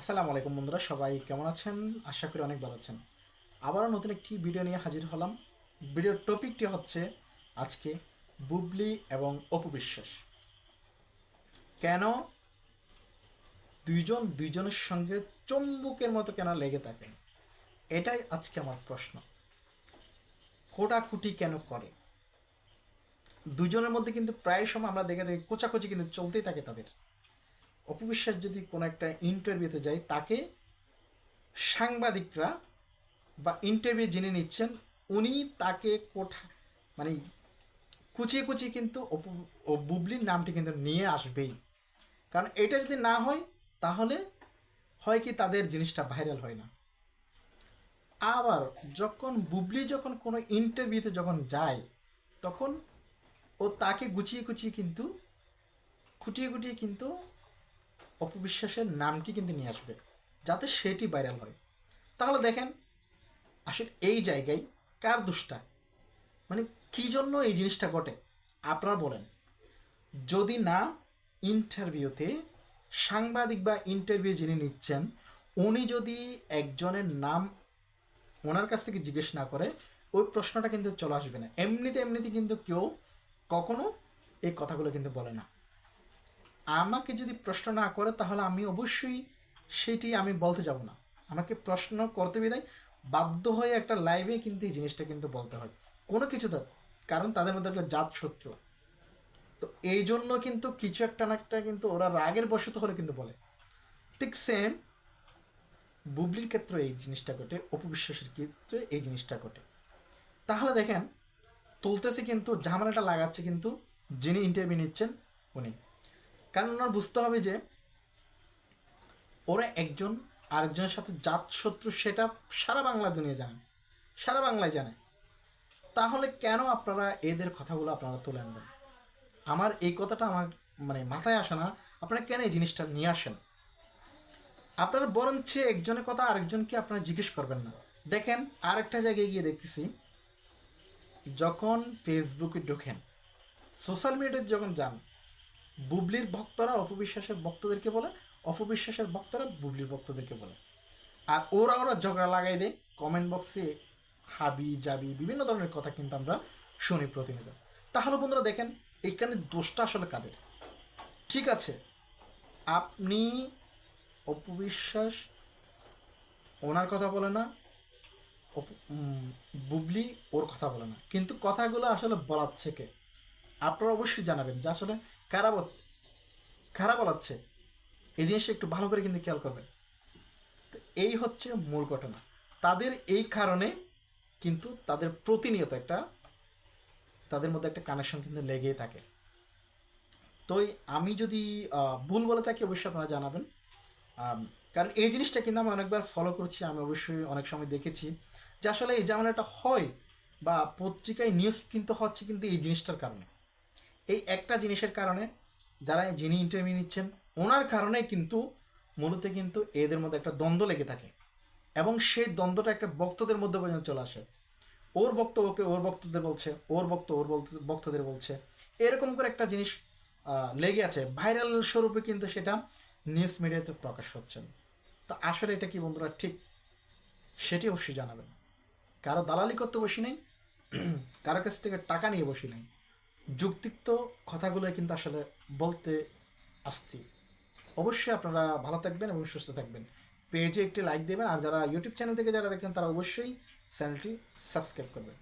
আসসালামু আলাইকুম বন্ধুরা, সবাই কেমন আছেন? আশা করি অনেক ভালো আছেন। আবারও নতুন একটি ভিডিও নিয়ে হাজির হলাম। ভিডিওর টপিকটি হচ্ছে আজকে বুবলি এবং অপু বিশ্বাস। কেন দুইজন দুইজনের সঙ্গে চম্বুকের মতো কেন লেগে থাকেন এটাই আজকে আমার প্রশ্ন। কোটাকুটি কেন করে? দুজনের মধ্যে কিন্তু প্রায় সময় আমরা দেখে দেখি কোচাকুচি কিন্তু চলতেই থাকে তাদের। অপবিশ্বাস যদি কোনো একটা ইন্টারভিউতে যায়, তাকে সাংবাদিকরা বা ইন্টারভিউ জেনে নিচ্ছেন, উনি তাকে কোঠা মানে কুচিয়ে কুচিয়ে কিন্তু বুবলির নামটি কিন্তু নিয়ে আসবেই। কারণ এটা যদি না হয়, তাহলে হয় কি তাদের জিনিসটা ভাইরাল হয় না। আবার যখন বুবলি যখন কোনো ইন্টারভিউতে যখন যায়, তখন ও তাকে গুছিয়ে গুছিয়ে কিন্তু, খুঁটিয়ে খুঁটিয়ে কিন্তু অপবিশ্বাসের নামটি কিন্তু নিয়ে আসবে, যাতে সেটি ভাইরাল হয়। তাহলে দেখেন, আসলে এই জায়গায় কার দুষ্টা? মানে কী জন্য এই জিনিসটা ঘটে? আপনারা বলেন। যদি না ইন্টারভিউতে সাংবাদিক বা ইন্টারভিউ যিনি নিচ্ছেন, উনি যদি একজনের নাম ওনার কাছ থেকে জিজ্ঞেস না করে, ওই প্রশ্নটা কিন্তু চলে আসবে না। এমনিতে এমনিতে কিন্তু কেউ কখনো এই কথাগুলো কিন্তু বলে না। আমাকে যদি প্রশ্ন না করে, তাহলে আমি অবশ্যই সেটি আমি বলতে যাব না। আমাকে প্রশ্ন করতে বিদায়, বাধ্য হয়ে একটা লাইভে কিন্তু এই জিনিসটা কিন্তু বলতে হয়। কোনো কিছু কারণ তাদের মধ্যে একটা জাত শত্রু। তো এই জন্য কিন্তু কিছু একটা না একটা কিন্তু ওরা রাগের বশত হলে কিন্তু বলে। ঠিক সেম বুবলির ক্ষেত্রে এই জিনিসটা ঘটে অপবিশ্বাসের ক্ষেত্রে এই জিনিসটা ঘটে। তাহলে দেখেন, তুলতেছে কিন্তু, ঝামেলাটা লাগাচ্ছে কিন্তু যিনি ইন্টারভিউ নিচ্ছেন, উনি। কারণ ওনার বুঝতে হবে যে ওরা একজন আরেকজনের সাথে জাত শত্রু সেটা সারা বাংলা দুনিয়া জানে, সারা বাংলায় জানে। তাহলে কেন আপনারা এদের কথাগুলো আপনারা তুলে আনবেন? আমার এই কথাটা আমার মানে মাথায় আসে না, আপনারা কেন এই জিনিসটা নিয়ে আসেন? আপনারা বরঞ্চ একজনের কথা আরেকজনকে আপনারা জিজ্ঞেস করবেন না। দেখেন, আরেকটা জায়গায় গিয়ে দেখতেছি, যখন ফেসবুকে ঢোকেন সোশ্যাল মিডিয়াতে যখন যান বুবলির ভক্তরা অপবিশ্বাসের ভক্তদেরকে বলে, অপবিশ্বাসের ভক্তরা বুবলির ভক্তদেরকে বলে। আর ওরা ওরা ঝগড়া লাগাই দেয়। কমেন্ট বক্সে হাবি জাবি বিভিন্ন ধরনের কথা কিন্তু আমরা শুনি প্রতিনিয়ত। তাহলে বন্ধুরা দেখেন, এখানে দোষটা আসলে কাদের? ঠিক আছে, আপনি অপবিশ্বাস, ওনার কথা বলে না বুবলি ওর কথা বলে না। কিন্তু কথাগুলো আসলে বলাচ্ছে কে? আপনারা অবশ্যই জানাবেন যে আসলে কারা বলছে কারা বলাচ্ছে। এই জিনিসটা একটু ভালো করে কিন্তু খেয়াল করবেন। তো এই হচ্ছে মূল ঘটনা। তাদের এই কারণে কিন্তু তাদের প্রতিনিয়ত একটা তাদের মধ্যে একটা কানেকশন কিন্তু লেগেই থাকে। তো আমি যদি ভুল বলে থাকি অবশ্যই আপনারা জানাবেন। কারণ এই জিনিসটা কিন্তু আমি অনেকবার ফলো করছি, আমি অবশ্যই অনেক সময় দেখেছি। যে আসলে এই ঝামেলাটা হয় বা পত্রিকায় নিউজ কিন্তু হচ্ছে কিন্তু এই জিনিসটার কারণে। এই একটা জিনিসের কারণে যারা যিনি ইন্টারভিউ নিচ্ছেন, ওনার কারণে কিন্তু মূলত কিন্তু এদের মধ্যে একটা দ্বন্দ্ব লেগে থাকে এবং সেই দ্বন্দ্বটা একটা বক্তদের মধ্যে পর্যন্ত চলে আসে। ওর বক্ত ওকে ওর বক্তদের বলছে, ওর বক্ত ওর বক্ত- বক্তদের বলছে। এরকম করে একটা জিনিস লেগে আছে। ভাইরাল স্বরূপে কিন্তু সেটা নিউজ মিডিয়াতে প্রকাশ হচ্ছে তো আসলে এটা কি বন্ধুরা ঠিক? সেটি অবশ্যই জানাবেন। কারও দালালি করতে বসি নাই, কারও কাছ থেকে টাকা নিয়ে বসি নাই। যুক্তিক্ত কথাগুলো কিন্তু আসলে বলতে আসছি। অবশ্যই আপনারা ভালো থাকবেন এবং সুস্থ থাকবেন। পেজে একটি লাইক দেবেন, আর যারা ইউটিউব চ্যানেল থেকে যারা দেখছেন, তারা অবশ্যই চ্যানেলটি সাবস্ক্রাইব করবেন।